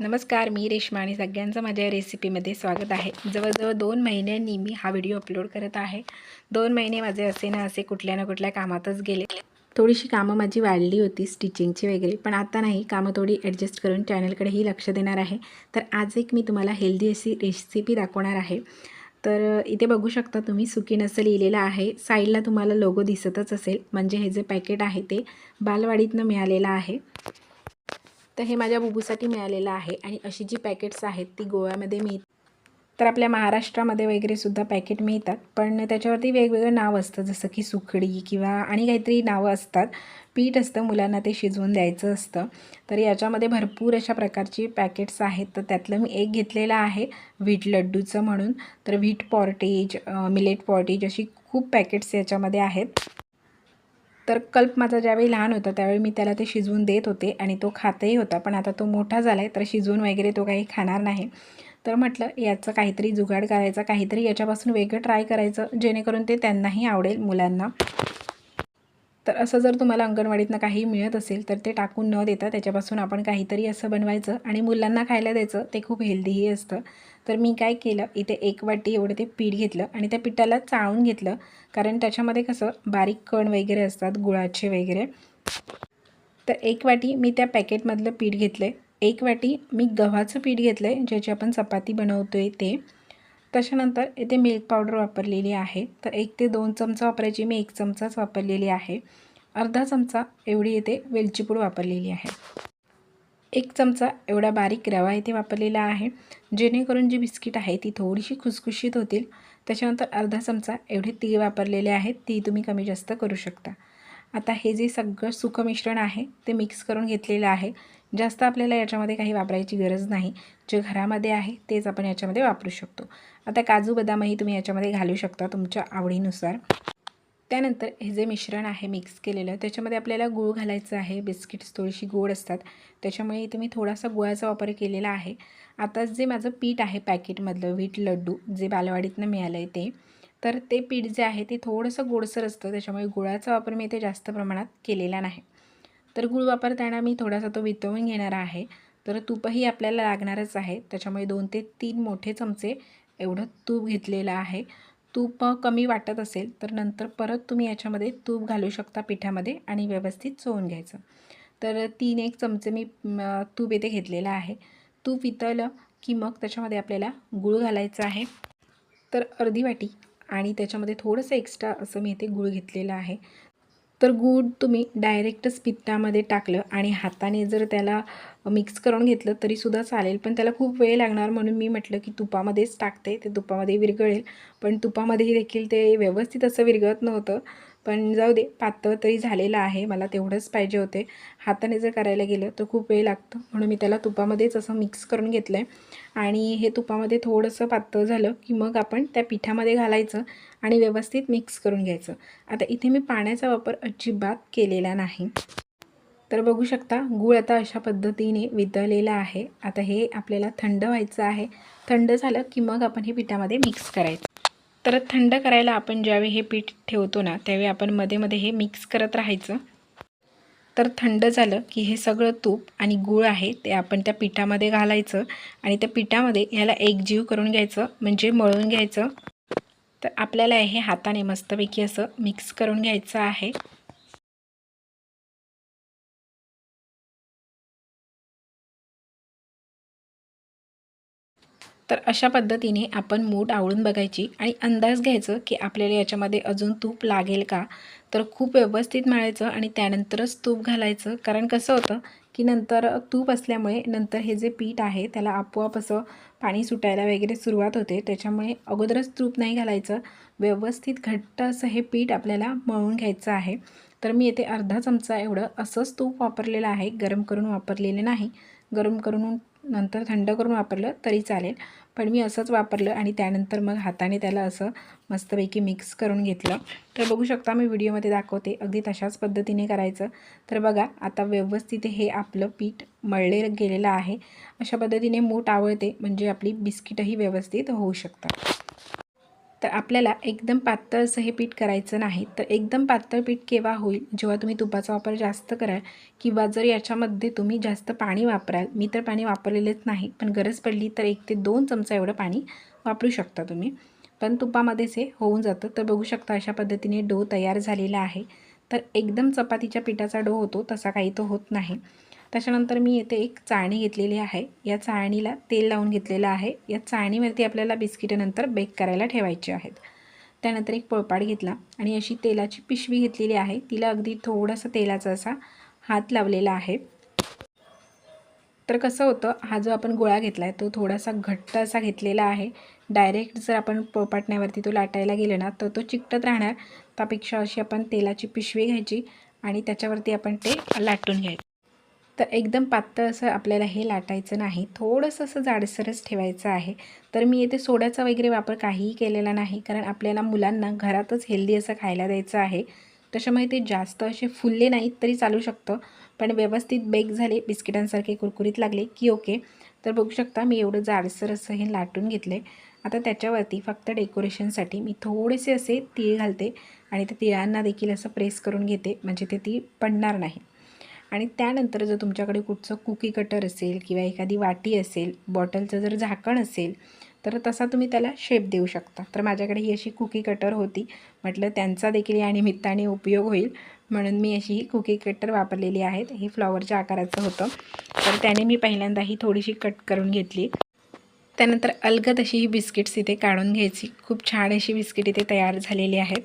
नमस्कार मी रेश्मा आणि सगळ्यांचं माझ्या रेसिपीमध्ये स्वागत आहे. जवळजवळ दोन महिन्यांनी मी हा व्हिडिओ अपलोड करत आहे. दोन महिने माझे असे ना असे कुठल्या ना कुठल्या कामातच गेले. थोडीशी कामं माझी वाढली होती स्टिचिंगची वगैरे पण आता नाही. कामं थोडी ॲडजस्ट करून चॅनलकडेही लक्ष देणार आहे. तर आज एक मी तुम्हाला हेल्दी अशी रेसिपी दाखवणार आहे. तर इथे बघू शकता तुम्ही सुकीन असं लिहिलेलं आहे. साईडला तुम्हाला लोगो दिसतच असेल. म्हणजे हे जे पॅकेट आहे ते बालवाडीतनं मिळालेलं आहे. तर हे माझ्या बुबूसाठी मिळालेलं आहे आणि अशी जी पॅकेट्स आहेत ती गोव्यामध्ये मिळ तर आपल्या महाराष्ट्रामध्ये वगैरे सुद्धा पॅकेट मिळतात. पण त्याच्यावरती वेगवेगळं नाव असतं जसं की सुखडी किंवा आणि काहीतरी नावं असतात. पीठ असतं मुलांना ते शिजवून द्यायचं असतं. तर याच्यामध्ये भरपूर अशा प्रकारची पॅकेट्स आहेत. तर त्यातलं मी एक घेतलेलं आहे व्हीट लड्डूचं म्हणून. तर व्हीट पॉर्टेज मिलेट पॉर्टेज अशी खूप पॅकेट्स याच्यामध्ये आहेत. तर कल्प माझा ज्यावेळी लहान होता त्यावेळी मी त्याला ते शिजवून देत होते आणि तो खातही होता. पण आता तो मोठा झाला आहे तर शिजवून वगैरे तो काही खाणार नाही. तर म्हटलं याचं काहीतरी जुगाड करायचा काहीतरी याच्यापासून वेगळं ट्राय करायचं जेणेकरून ते त्यांनाही आवडेल मुलांना. तर असं जर तुम्हाला अंगणवाडीतनं काही मिळत असेल तर ते टाकून न देता त्याच्यापासून आपण काहीतरी असं बनवायचं आणि मुलांना खायला द्यायचं. ते खूप हेल्दीही असतं. तर मी काय केलं इथे एक वाटी एवढं ते पीठ घेतलं आणि त्या पिठाला चाळून घेतलं. कारण त्याच्यामध्ये कसं बारीक कण वगैरे असतात गुळाचे वगैरे. तर एक वाटी मी त्या पॅकेटमधलं पीठ घेतलं आहे एक वाटी मी गव्हाचं पीठ घेतलं आहे ज्याची आपण चपाती बनवतो आहे ते. त्याच्यानंतर येथे मिल्क पावडर वापरलेली आहे. तर एक ते दोन चमचा वापरायची मी एक चमचाच वापरलेली आहे. अर्धा चमचा एवढी येथे वेलची पूड वापरलेली आहे. एक चमचा एवढा बारीक रवा येथे वापरलेला आहे. जेणेकरून जी बिस्किट आहे ती थोडीशी खुसखुशीत होतील. त्याच्यानंतर अर्धा चमचा एवढे तीळ वापरलेले आहेत. ती तुम्ही कमी जास्त करू शकता. आता हे जे सगळं सुकं मिश्रण आहे ते मिक्स करून घेतलेलं आहे. जास्त आपल्याला याच्यामध्ये काही वापरायची गरज नाही. जे घरामध्ये आहे तेच आपण याच्यामध्ये वापरू शकतो. आता काजू बदामही तुम्ही याच्यामध्ये घालू शकता तुमच्या आवडीनुसार. त्यानंतर हे जे मिश्रण आहे मिक्स केलेलं त्याच्यामध्ये आपल्याला गूळ घालायचं आहे. बिस्किट्स थोडीशी गोड असतात. त्याच्यामुळे इथे मी थोडासा गुळाचा वापर केलेला आहे. आता जे माझं पीठ आहे पॅकेटमधलं व्हीट लड्डू जे बालवाडीतनं मिळालं आहे ते तर ते पीठ जे आहे ते थोडंसं गोडसर असतं. त्याच्यामुळे गुळाचा वापर मी इथे जास्त प्रमाणात केलेला नाही. तर गुळ वापरताना मी थोडासा तो वितळून घेणार आहे. तर तूपही आपल्याला लागणारच आहे. त्याच्यामुळे दोन ते तीन मोठे चमचे एवढं तूप घेतलेलं आहे. तूप कमी वाटत असेल तर नंतर परत तुम्ही याच्यामध्ये तूप घालू शकता पिठामध्ये आणि व्यवस्थित चोळून घ्यायचं. तर तीन एक चमचे मी तूप येथे घेतलेलं आहे. तूप वितळलं की मग त्याच्यामध्ये आपल्याला गूळ घालायचं आहे. तर अर्धी वाटी आणि त्याच्यामध्ये थोडंसं एक्स्ट्रा असं मी इथे गूळ घेतलेलं आहे. तर गूळ तुम्ही डायरेक्टच पिठामध्ये टाकलं आणि हाताने जर त्याला मिक्स करून घेतलं तरीसुद्धा चालेल. पण त्याला खूप वेळ लागणार म्हणून मी म्हटलं की तुपामध्येच टाकते. ते तुपामध्ये विरघळेल. पण तुपामध्येही देखील ते व्यवस्थित असं विरघळत नव्हतं. पण जाऊ दे पातळ तरी झालेलं आहे. मला तेवढंच पाहिजे होते. हाताने जर करायला गेलं तर खूप वेळ लागतो. म्हणून मी त्याला तुपामध्येच असं मिक्स करून घेतलं आहे आणि हे तुपामध्ये थोडंसं पातळ झालं की मग आपण त्या पिठामध्ये घालायचं आणि व्यवस्थित मिक्स करून घ्यायचं. आता इथे मी पाण्याचा वापर अजिबात केलेला नाही. तर बघू शकता गूळ आता अशा पद्धतीने वितळलेला आहे. आता हे आपल्याला थंड व्हायचं आहे. थंड झालं की मग आपण हे पिठामध्ये मिक्स करायचं. तर थंड करायला आपण ज्यावेळी हे पीठ ठेवतो ना त्यावेळी आपण मध्ये मध्ये हे मिक्स करत राहायचं. तर थंड झालं की हे सगळं तूप आणि गूळ आहे ते आपण त्या पिठामध्ये घालायचं आणि त्या पिठामध्ये ह्याला एकजीव करून घ्यायचं म्हणजे मळून घ्यायचं. तर आपल्याला हे हाताने मस्तपैकी असं मिक्स करून घ्यायचं आहे. तर अशा पद्धतीने आपण मूठ आवळून बघायची आणि अंदाज घ्यायचं की आपल्याला याच्यामध्ये अजून तूप लागेल का? तर खूप व्यवस्थित मळायचं आणि त्यानंतरच तूप घालायचं. कारण कसं होतं की नंतर तूप असल्यामुळे नंतर हे जे पीठ आहे त्याला आपोआप असं पाणी सुटायला वगैरे सुरुवात होते. त्याच्यामुळे अगोदरच तूप नाही घालायचं. व्यवस्थित घट्ट असं हे पीठ आपल्याला मळून घ्यायचं आहे. तर मी येथे अर्धा चमचा एवढं असंच तूप वापरलेलं आहे. गरम करून वापरलेले नाही. गरम करून नंतर थंड करून वापरलं तरी चालेल. पण मी असंच वापरलं आणि त्यानंतर मग हाताने त्याला असं मस्तपैकी मिक्स करून घेतलं. तर बघू शकता मी व्हिडिओमध्ये दाखवते. अगदी तशाच पद्धतीने करायचं. तर बघा आता व्यवस्थित हे आपलं पीठ मळले गेलेलं आहे. अशा पद्धतीने मूठ आवळते म्हणजे आपली बिस्किटही व्यवस्थित होऊ शकतात. तर आपल्याला एकदम पातळ असं हे पीठ करायचं नाही. तर एकदम पातळ पीठ केव्हा होईल? जेव्हा तुम्ही तुपाचा वापर जास्त कराल किंवा जर याच्यामध्ये तुम्ही जास्त पाणी वापराल. मी तर पाणी वापरलेलेच नाही पण गरज पडली तर एक ते दोन चमचा एवढं पाणी वापरू शकता तुम्ही. पण तुपामध्येच हे होऊन जातं. तर बघू शकता अशा पद्धतीने डो तयार झालेला आहे. तर एकदम चपातीच्या पिठाचा डो होतो तसा काही तो होत नाही. त्याच्यानंतर मी येथे एक चाळणी घेतलेली आहे. या चाळणीला तेल लावून घेतलेलं आहे. या चाळणीवरती आपल्याला बिस्किटं बेक करायला ठेवायचे आहेत. त्यानंतर एक पोळपाट घेतला आणि अशी तेलाची पिशवी घेतलेली आहे. तिला अगदी थोडासा तेलाचा असा हात लावलेला आहे. तर कसं होतं हा जो आपण गोळा घेतला आहे तो थोडासा घट्ट असा घेतलेला आहे. डायरेक्ट जर आपण पोळपाटण्यावरती तो लाटायला गेलो ना तर तो चिकटत राहणार. त्यापेक्षा अशी आपण तेलाची पिशवी घ्यायची आणि त्याच्यावरती आपण ते लाटून घ्यायचं. तर एकदम पातळ असं आपल्याला हे लाटायचं नाही. थोडंसं असं जाडसरच ठेवायचं आहे. तर मी येथे सोड्याचा वगैरे वापर काहीही केलेला नाही. कारण आपल्याला मुलांना घरातच हेल्दी असं खायला द्यायचं आहे. त्याच्यामुळे ते जास्त असे फुलले नाहीत तरी चालू शकतं. पण व्यवस्थित बेक झाले बिस्किटांसारखे कुरकुरीत लागले की ओके. तर बघू शकता मी एवढं जाडसर असं हे लाटून घेतले आता त्याच्यावरती फक्त डेकोरेशनसाठी मी थोडेसे असे तीळ घालते. आणि त्या तिळांना देखील असं प्रेस करून घेते. म्हणजे ते ती पडणार नाही. आणि त्यानंतर जर तुमच्याकडे कुठचं कुकी कटर असेल किंवा एखादी वाटी असेल बॉटलचं जर झाकण असेल तर तसा तुम्ही त्याला शेप देऊ शकता. तर माझ्याकडे ही अशी कुकी कटर होती. म्हटलं त्यांचा देखील या निमित्ताने उपयोग होईल. म्हणून मी अशी ही कुकी कटर वापरलेली आहेत. हे फ्लॉवरच्या आकाराचं होतं. तर त्याने मी पहिल्यांदा ही थोडीशी कट करून घेतली. त्यानंतर अलगद अशी ही बिस्किट्स इथे काढून घ्यायची. खूप छान अशी बिस्किट इथे तयार झालेली आहेत.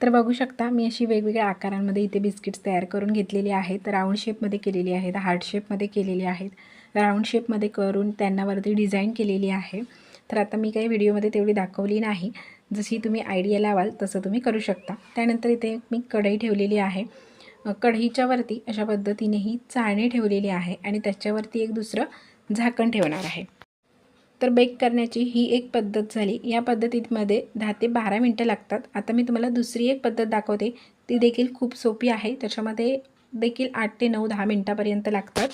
तर बघू शकता मी अशी वेगवेगळ्या आकारांमध्ये इथे बिस्किट्स तयार करून घेतलेली आहेत. राऊंड शेपमध्ये केलेली आहेत हार्ट शेपमध्ये केलेली आहेत. राऊंड शेपमध्ये करून त्यांनावरती डिझाईन केलेली आहे. तर आता मी काही व्हिडिओमध्ये तेवढी दाखवली नाही. जशी तुम्ही आयडिया लावाल तसं तुम्ही करू शकता. त्यानंतर इथे मी कढई ठेवलेली आहे. कढईच्यावरती अशा पद्धतीनेही चाळणी ठेवलेली आहे आणि त्याच्यावरती एक दुसरं झाकण ठेवणार आहे. तर बेक करण्याची ही एक पद्धत झाली. या पद्धतीमध्ये दहा ते बारा मिनटं लागतात. आता मी तुम्हाला दुसरी एक पद्धत दाखवते. ती देखील खूप सोपी आहे. त्याच्यामध्ये देखील आठ ते नऊ दहा मिनटापर्यंत लागतात.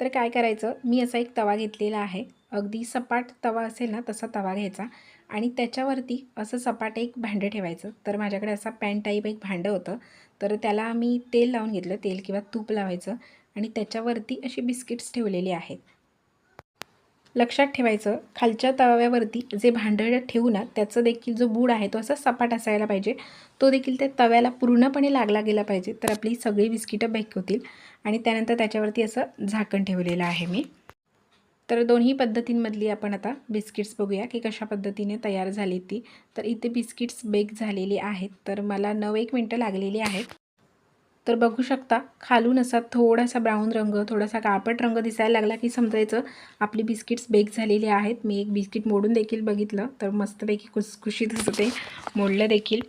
तर काय करायचं? मी असा एक तवा घेतलेला आहे. अगदी सपाट तवा असेल ना तसा तवा घ्यायचा. आणि त्याच्यावरती असं सपाट एक भांडं ठेवायचं. तर माझ्याकडे असा पॅन टाईप एक भांडं होतं. तर त्याला मी तेल लावून घेतलं. तेल किंवा तूप लावायचं. आणि त्याच्यावरती अशी बिस्किट्स ठेवलेली आहेत. लक्षात ठेवायचं खालच्या तव्यावरती जे भांडं ठेवू ना त्याचं देखील जो बूड आहे तो असा सपाट असायला पाहिजे. तो देखील त्या तव्याला पूर्णपणे लागला गेला पाहिजे. तर आपली सगळी बिस्किटं बेक होतील आणि त्यानंतर त्याच्यावरती असं झाकण ठेवलेलं आहे मी. तर दोन्ही पद्धतींमधली आपण आता बिस्किट्स बघूया की कशा पद्धतीने तयार झाली ती. तर इथे बिस्किट्स बेक झालेली आहेत. तर मला नऊ एक मिनटं लागलेली आहेत. तर बघू शकता खालून असा थोडासा ब्राऊन रंग थोडासा काळपट रंग दिसायला लागला की समजायचं आपली बिस्किट्स बेक झालेली आहेत. मी एक बिस्किट मोडून देखील बघितलं तर मस्तपैकी खुसखुशीत असं ते मोडलं देखील.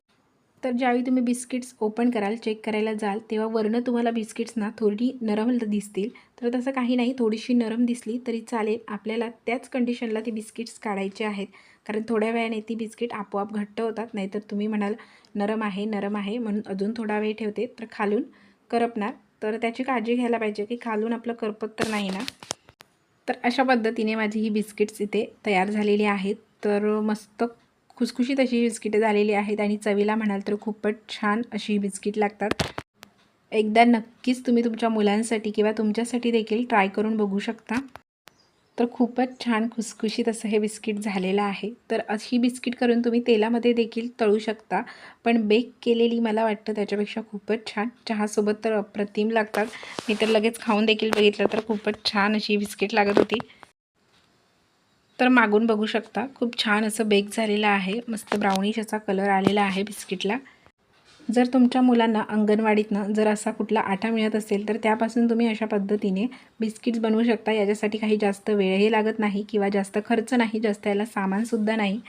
तर ज्यावेळी तुम्ही बिस्किट्स ओपन कराल चेक करायला जाल तेव्हा वरनं तुम्हाला बिस्किट्स ना थोडी नरम दिसतील. तर तसं काही नाही थोडीशी नरम दिसली तरी चालेल. आपल्याला त्याच कंडिशनला ती बिस्किट्स काढायचे आहेत. कारण थोड्या वेळाने ती बिस्किट आपोआप घट्ट होतात नाहीतर तुम्ही म्हणाल नरम आहे नरम आहे म्हणून अजून थोडा वेळ ठेवते. तर खालून करपणार. तर त्याची काळजी घ्यायला पाहिजे की खालून आपलं करपत तर नाही ना. तर अशा पद्धतीने माझी ही बिस्किट्स इथे तयार झालेली आहेत. तर मस्त खुसखुशीत अशी बिस्किटे झालेली आहेत आणि चवीला म्हणाल तर खूपच छान अशी बिस्किट लागतात. एकदा नक्कीच तुम्ही तुमच्या मुलांसाठी किंवा तुमच्यासाठी देखील ट्राय करून बघू शकता. तर खूपच छान खुसखुशीत असं हे बिस्किट झालेलं आहे. तर अशी बिस्किट करून तुम्ही तेलामध्ये देखील तळू शकता. पण बेक केलेली मला वाटतं त्याच्यापेक्षा खूपच छान. चहासोबत तर अप्रतिम लागतात. मी तर लगेच खाऊन देखील बघितलं तर खूपच छान अशी बिस्किट लागत होती. तर मागून बघू शकता. खूप छान असं बेक झालेलं आहे. मस्त ब्राउनिश असा कलर आलेला आहे बिस्किटला. जर तुमच्या मुलांना अंगणवाडीतनं जर असा कुठला आटा मिळत असेल तर त्यापासून तुम्ही अशा पद्धतीने बिस्किट्स बनवू शकता. याच्यासाठी काही जास्त वेळही लागत नाही किंवा जास्त खर्च नाही जास्त याला सामानसुद्धा नाही.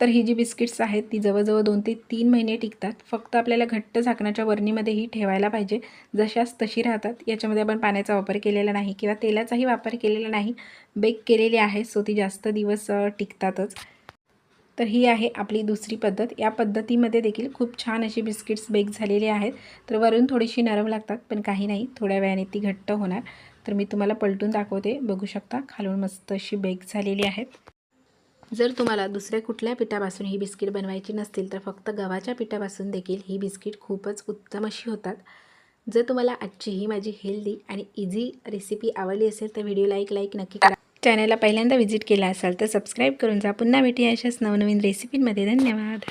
तर ही जी बिस्किट्स आहेत ती जवळजवळ दोन ते तीन महिने टिकतात. फक्त आपल्याला घट्ट झाकणाच्या वरणीमध्येही ठेवायला पाहिजे. जशाच तशी राहतात. याच्यामध्ये आपण पाण्याचा वापर केलेला नाही किंवा तेलाचाही वापर केलेला नाही. बेक केलेली आहे सो ती जास्त दिवस टिकतातच. तर ही आहे आपली दुसरी पद्धत. या पद्धतीमध्ये देखील खूप छान अशी बिस्किट्स बेक झालेली आहेत. तर वरून थोडीशी नरम लागतात पण काही नाही. थोड्या वेळाने ती घट्ट होणार. तर मी तुम्हाला पलटून दाखवते. बघू शकता खालून मस्त अशी बेक झालेली आहेत. जर तुम्हाला दुसऱ्या कुठल्या पिठापासून ही बिस्किट बनवायची नसतील तर फक्त गव्हाच्या पिठापासून देखील ही बिस्किट खूपच उत्तम अशी होतात. जर तुम्हाला आजची ही माझी हेल्दी आणि इझी रेसिपी आवडली असेल तर व्हिडिओला एक लाईक नक्की करा. चॅनलला पहिल्यांदा व्हिजिट केला असाल तर सबस्क्राईब करून जा. पुन्हा भेटूया अशाच नवनवीन रेसिपींमध्ये धन्यवाद.